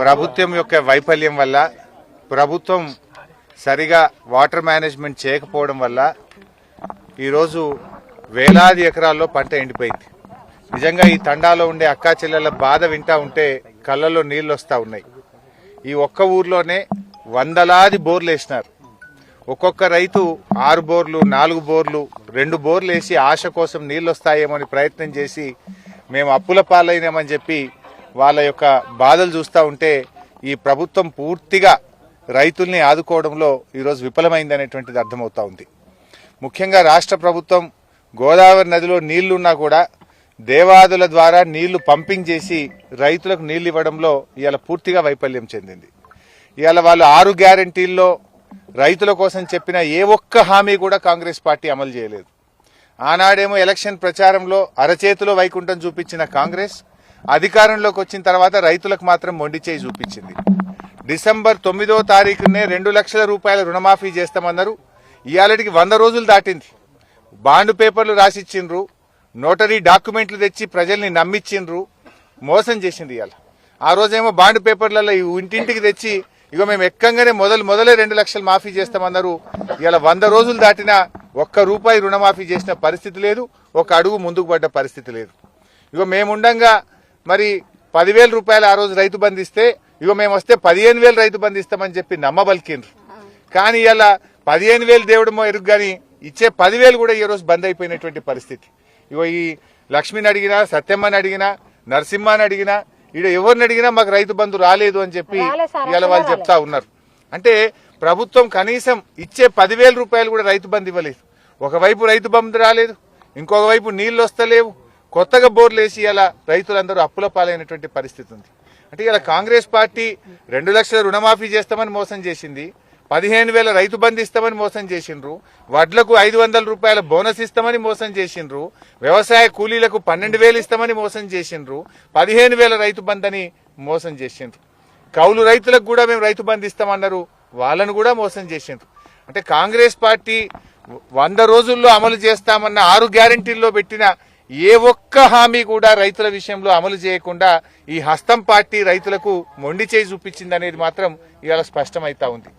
ప్రభుత్వం యొక్క వైఫల్యం వల్ల ప్రభుత్వం సరిగా వాటర్ మేనేజ్మెంట్ చేయకపోవడం వల్ల ఈరోజు వేలాది ఎకరాల్లో పంట ఎండిపోయింది. నిజంగా ఈ తండాలో ఉండే అక్కా చెల్లెల బాధ వింటా ఉంటే కళ్ళలో నీళ్ళు వస్తూ ఉన్నాయి. ఈ ఒక్క ఊర్లోనే వందలాది బోర్లు వేసినారు. ఒక్కొక్క రైతు ఆరు బోర్లు నాలుగు బోర్లు రెండు బోర్లు వేసి ఆశ కోసం నీళ్ళు వస్తాయేమో అని ప్రయత్నం చేసి మేము అప్పుల పాలైనామని చెప్పి వాళ్ళ యొక్క బాధలు చూస్తూ ఉంటే ఈ ప్రభుత్వం పూర్తిగా రైతుల్ని ఆదుకోవడంలో ఈరోజు విఫలమైందనేటువంటిది అర్థమవుతా ఉంది. ముఖ్యంగా రాష్ట్ర ప్రభుత్వం గోదావరి నదిలో నీళ్ళున్నా కూడా దేవాదుల ద్వారా నీళ్ళు పంపింగ్ చేసి రైతులకు నీళ్ళు ఇవ్వడంలో ఇవాళ పూర్తిగా వైఫల్యం చెందింది. ఇవాళ వాళ్ళు ఆరు గ్యారంటీల్లో రైతుల కోసం చెప్పిన ఏ ఒక్క హామీ కూడా కాంగ్రెస్ పార్టీ అమలు చేయలేదు. ఆనాడేమో ఎలక్షన్ ప్రచారంలో అరచేతిలో వైకుంఠం చూపించిన కాంగ్రెస్ అధికారంలోకి వచ్చిన తర్వాత రైతులకు మాత్రం మొండి చేయి చూపించింది. డిసెంబర్ తొమ్మిదో తారీఖునే రెండు లక్షల రూపాయల రుణమాఫీ చేస్తామన్నారు. ఇవాళకి వంద రోజులు దాటింది. బాండ్ పేపర్లు రాసిచ్చిండ్రు. నోటరీ డాక్యుమెంట్లు తెచ్చి ప్రజల్ని నమ్మిచ్చిండ్రు. మోసం చేసింది ఇవాళ ఆ రోజేమో బాండ్ పేపర్లలో ఈ ఇంటింటికి తెచ్చి ఇగో మేము ఎక్కంగానే మొదలు మొదలే రెండు లక్షలు మాఫీ చేస్తామన్నారు. ఇవాళ వంద రోజులు దాటినా ఒక్క రూపాయి రుణమాఫీ చేసిన పరిస్థితి లేదు. ఒక అడుగు ముందుకు పడ్డ పరిస్థితి లేదు. ఇగో మేముండంగా మరి పదివేల రూపాయలు ఆ రోజు రైతు బంధు ఇస్తే ఇగో మేము వస్తే పదిహేను వేలు రైతు బంధు ఇస్తామని చెప్పి నమ్మబలికిండ్రు. కానీ ఇలా పదిహేను వేలు దేవుడమో ఎరుగు కానీ ఇచ్చే పదివేలు కూడా ఈ రోజు బంద్ అయిపోయినటువంటి పరిస్థితి. ఇగో ఈ లక్ష్మిని అడిగినా సత్యమ్మని అడిగినా నరసింహని అడిగినా ఈడ ఎవరిని అడిగినా మాకు రైతు బంధు రాలేదు అని చెప్పి ఇవాళ వాళ్ళు చెప్తా ఉన్నారు. అంటే ప్రభుత్వం కనీసం ఇచ్చే పదివేల రూపాయలు కూడా రైతు బంధు ఇవ్వలేదు. ఒకవైపు రైతు బంధు రాలేదు ఇంకొక వైపు నీళ్ళు వస్తలేవు కొత్తగా బోర్లు వేసి ఇలా రైతులందరూ అప్పుల పాలైనటువంటి పరిస్థితి ఉంది. అంటే ఇలా కాంగ్రెస్ పార్టీ రెండు లక్షల రుణమాఫీ చేస్తామని మోసం చేసింది పదిహేను వేల రైతు బంధు ఇస్తామని మోసం చేసిండ్రు వడ్లకు ఐదు వందల రూపాయల బోనస్ ఇస్తామని మోసం చేసిండ్రు వ్యవసాయ కూలీలకు పన్నెండు వేలు ఇస్తామని మోసం చేసిండ్రు పదిహేను వేల రైతు బంధు అని మోసం చేసిండ్రు. కౌలు రైతులకు కూడా మేము రైతు బంధు ఇస్తామన్నారు వాళ్ళను కూడా మోసం చేసిండ్రు. అంటే కాంగ్రెస్ పార్టీ వంద రోజుల్లో అమలు చేస్తామన్న ఆరు గ్యారంటీల్లో పెట్టిన ఏ ఒక్క హామీ కూడా రైతుల విషయంలో అమలు చేయకుండా ఈ హస్తం పార్టీ రైతులకు మొండి చేయి చూపించింది అనేది మాత్రం ఇవాళ స్పష్టమైతా ఉంది.